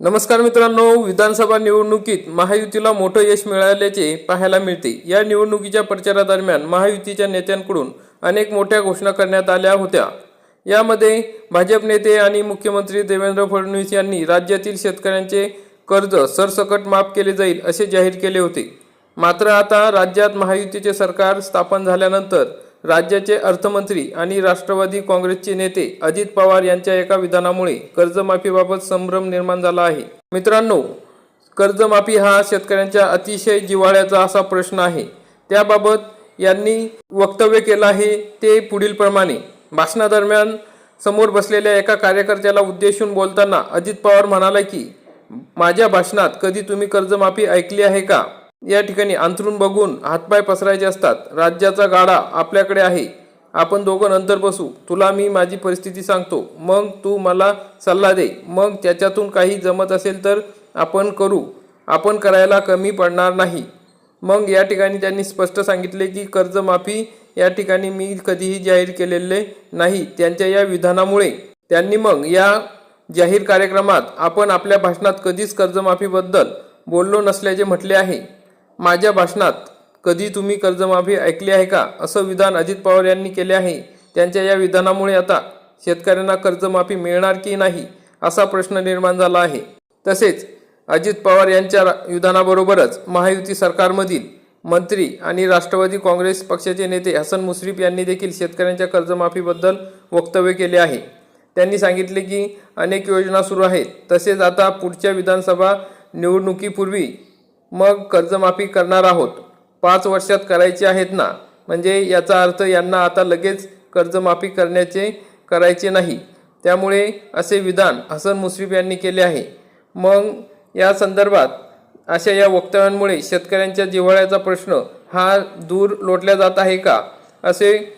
नमस्कार मित्रांनो विधानसभा निवडणुकीत महायुतीला मोठं यश मिळाल्याचे पाहायला मिळते. या निवडणुकीच्या प्रचारादरम्यान महायुतीच्या नेत्यांकडून अनेक मोठ्या घोषणा करण्यात आल्या होत्या. यामध्ये भाजप नेते आणि मुख्यमंत्री देवेंद्र फडणवीस यांनी राज्यातील शेतकऱ्यांचे कर्ज सरसकट माफ केले जाईल असे जाहीर केले होते. मात्र आता राज्यात महायुतीचे सरकार स्थापन झाल्यानंतर राज्याचे अर्थमंत्री आणि राष्ट्रवादी काँग्रेसचे नेते अजित पवार यांच्या एका विधानामुळे कर्जमाफीबाबत संभ्रम निर्माण झाला आहे. मित्रांनो कर्जमाफी हा शेतकऱ्यांच्या अतिशय जिव्हाळ्याचा असा प्रश्न आहे. त्याबाबत यांनी वक्तव्य केलं आहे ते पुढीलप्रमाणे भाषणादरम्यान समोर बसलेल्या एका कार्यकर्त्याला उद्देशून बोलताना अजित पवार म्हणाला की माझ्या भाषणात कधी तुम्ही कर्जमाफी ऐकली आहे का? या ठिकाणी अंथरून बघून हातपाय पसरायचे असतात. राज्याचा गाडा आपल्याकडे आहे. आपण दोघं नंतर बसू. तुला मी माझी परिस्थिती सांगतो. मग तू मला सल्ला दे. मग त्याच्यातून काही जमत असेल तर आपण करू. आपण करायला कमी पडणार नाही. मग या ठिकाणी त्यांनी स्पष्ट सांगितले की कर्जमाफी या ठिकाणी मी कधीही जाहीर केलेले नाही. त्यांच्या या विधानामुळे त्यांनी मग या जाहीर कार्यक्रमात आपण आपल्या भाषणात कधीच कर्जमाफीबद्दल बोललो नसल्याचे म्हटले आहे. माझ्या भाषणात कधी तुम्ही कर्जमाफी ऐकली आहे का? असं विधान अजित पवार यांनी केले आहे. त्यांच्या या विधानामुळे आता शेतकऱ्यांना कर्जमाफी मिळणार की नाही असा प्रश्न निर्माण झाला आहे. तसेच अजित पवार यांच्या रा- विधानाबरोबरच महायुती सरकारमधील मंत्री आणि राष्ट्रवादी काँग्रेस पक्षाचे नेते हसन मुश्रीफ यांनी देखील शेतकऱ्यांच्या कर्जमाफीबद्दल वक्तव्य केले आहे. त्यांनी सांगितले की अनेक योजना सुरू आहेत. तसेच आता पुढच्या विधानसभा निवडणुकीपूर्वी मग कर्जमाफी करणार आहोत. पाच वर्षात करायचे आहेत ना? म्हणजे याचा अर्थ यांना आता लगेच कर्जमाफी करण्याचे करायचे नाही. त्यामुळे असे विधान हसन मुश्रीफ यांनी केले आहे. मग या संदर्भात अशा या वक्तव्यांमुळे शेतकऱ्यांच्या जिव्हाळ्याचा प्रश्न हा दूर लोटल्या जात आहे का? असे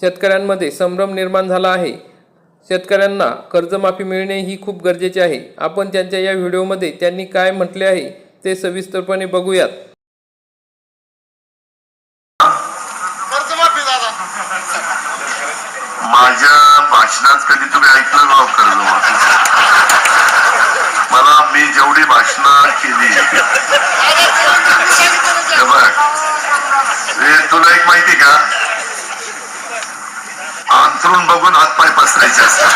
शेतकऱ्यांमध्ये संभ्रम निर्माण झाला आहे. शेतकऱ्यांना कर्जमाफी मिळणे ही खूप गरजेचे आहे. आपण त्यांच्या या व्हिडिओमध्ये त्यांनी काय म्हटले आहे? ते सविस्तरपणे बघूयात. माझ्या भाषणात कधी तुम्ही ऐकलं राव कर्जमाफी? मला मी जेवढी भाषणं केली. तुला एक माहिती का? अंतरून बघून हातपाय पसरायचे असतात.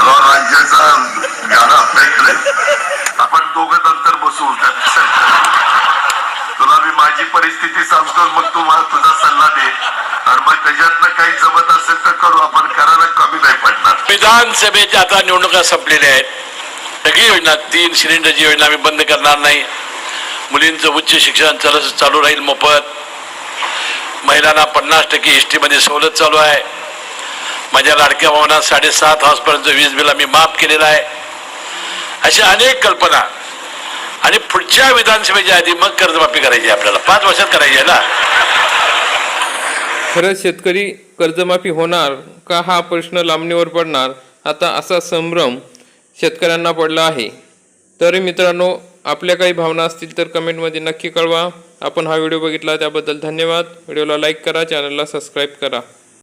राज्याचा गाडा आपल्याकडे आपण दोघं नंतर बसू चल. तुला मी माझी परिस्थिती सांगतो मग तू मला तुझा सल्ला दे आणि मग त्याच्यातनं काही जमत असेल तर करू आपण करायला कमी नाही पडणार विधानसभेच्या आता निवडणुका संपलेल्या आहेत. सगळी योजना तीन सिलेंडरची योजना आम्ही बंद करणार नाही. मुलींचं उच्च शिक्षण चालू चालू राहील मोफत. महिलांना पन्नास टक्के एस टीमध्ये सवलत चालू आहे. माझ्या लाडक्या भावना साडेसात हाऊसपर्यंत वीज बिल आम्ही माफ केलेलं आहे. अशा अनेक कल्पना. आणि पुढच्या विधानसभेच्या आधी मग कर्जमाफी करायची आहे आपल्याला. पाच वर्षात करायची आहे ना? खरंच शेतकरी कर्जमाफी होणार का हा प्रश्न लांबणीवर पडणार? आता असा संभ्रम शेतकऱ्यांना पडला आहे. तरी मित्रांनो आपल्या काही भावना असतील तर कमेंटमध्ये नक्की कळवा. आपण हा व्हिडिओ बघितला त्याबद्दल धन्यवाद. व्हिडिओला लाईक करा चॅनलला सबस्क्राईब करा.